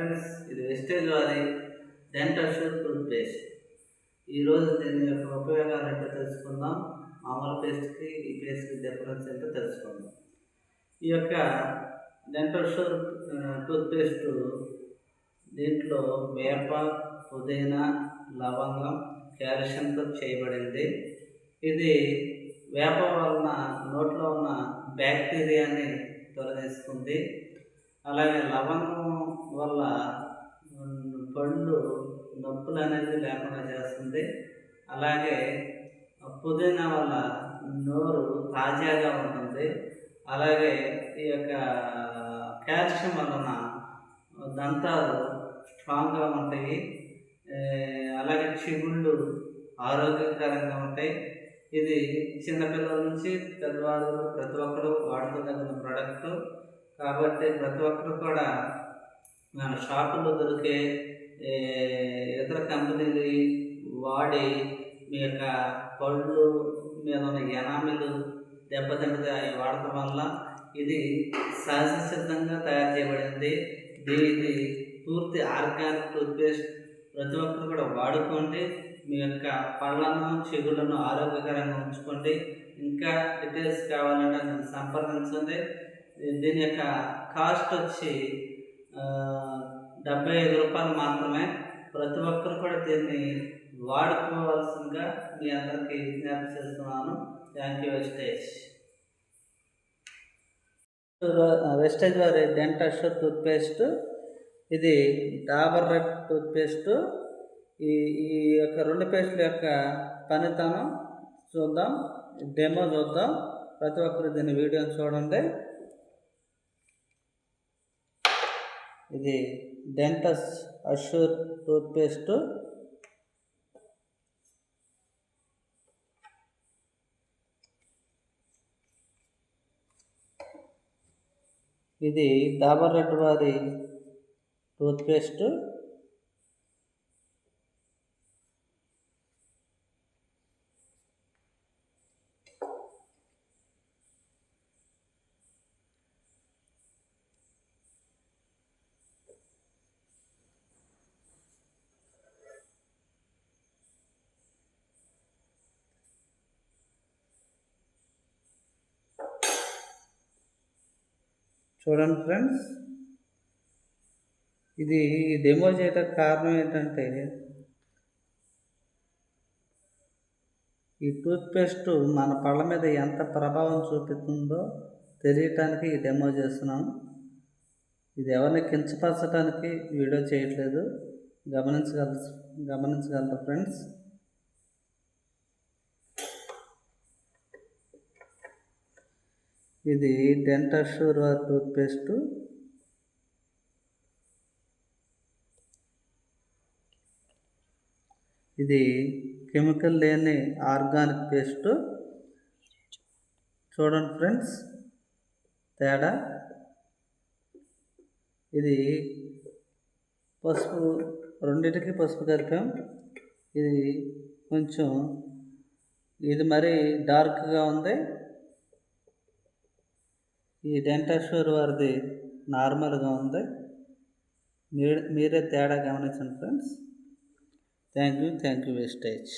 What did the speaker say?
Friends ఇది wastage వారి dental sure tooth paste ఈరోజు దీని యొక్క ఉపయోగాలు ఏంటో తెలుసుకుందాం. మామూలు పేస్ట్కి ఈ పేస్ట్కి డిఫరెన్స్ ఏంటో తెలుసుకుందాం. ఈ యొక్క డెంటల్ షూర్ టూత్ పేస్ట్ దీంట్లో వేప పుదీనా లవంగం క్యాల్షియంతో చేయబడింది. ఇది వేప వలన నోట్లో ఉన్న బ్యాక్టీరియాని తొలగిస్తుంది. అలాగే లవంగం వల్ల ఉమ్, పళ్ళు నొప్పులు అనేది లేకుండా చేస్తుంది. అలాగే పుదీనా వల్ల నోరు తాజాగా ఉంటుంది. అలాగే ఈ యొక్క కాల్షియం వలన దంతాలు స్ట్రాంగ్గా ఉంటాయి. అలాగే చిగుళ్ళు ఆరోగ్యకరంగా ఉంటాయి. ఇది చిన్నపిల్లల నుంచి పెద్దవాళ్ళు ప్రతి ఒక్కరు వాడుకోదగిన ప్రోడక్ట్. కాబట్టి ప్రతి ఒక్కరు కూడా మన షాపులో దొరికే ఇతర కంపెనీలు వాడి మీ యొక్క పళ్ళు మీద ఉన్న ఎనామిలు దెబ్బతింటది అవి వాడటం వల్ల ఇది సహజ సిద్ధంగా తయారు చేయబడింది. దీనికి పూర్తి ఆర్గానిక్ టూత్పేస్ట్ ప్రతి ఒక్కరు కూడా వాడుకోండి. మీ యొక్క పళ్ళను చెగులను ఆరోగ్యకరంగా ఉంచుకోండి. ఇంకా డీటెయిల్స్ కావాలంటే నన్ను సంప్రదించండి. దీని యొక్క కాస్ట్ వచ్చి డెబ్బై ఐదు రూపాయలు మాత్రమే ప్రతి ఒక్కరు కూడా దీన్ని వాడుకోవాల్సిందిగా మీ అందరికీ విజ్ఞప్తి చేస్తున్నాను. థ్యాంక్ యూ వెస్టేజ్ వెస్టేజ్ వారి డెంటల్ టూత్పేస్ట్. ఇది డాబర్ రెడ్ టూత్పేస్ట్. ఈ ఈ యొక్క రెండు పేస్టుల యొక్క పనితనం చూద్దాం. డెమో చూద్దాం. ప్రతి ఒక్కరు దీని వీడియోని చూడండి. ఇది డెంటస్ అష్యూర్ టూత్పేస్ట్. ఇది డాబర్ రెడ్ వారి టూత్పేస్ట్. చూడండి ఫ్రెండ్స్. ఇది డెమో చేయడానికి కారణం ఏంటంటే ఈ టూత్పేస్ట్ మన పళ్ళ మీద ఎంత ప్రభావం చూపుతుందో తెలియటానికి ఈ డెమో చేస్తున్నాం. ఇది ఎవరిని కించపరచడానికి వీడియో చేయట్లేదు. గమనించగల గమనించగలరు ఫ్రెండ్స్? ఇది డెంటషూర్ టూత్పేస్ట్. ఇది కెమికల్ లేని ఆర్గానిక్ పేస్ట్. చూడండి ఫ్రెండ్స్ తేడా. ఇది పసుపు రెండింటికి పసుపు కలిపాం. ఇది కొంచెం ఇది మరీ డార్క్గా ఉంది. ఈ డెంటాషూర్ వారిది నార్మల్గా ఉంది. మీరే తేడా గమనించండి friends. Thank you thank you Vestige.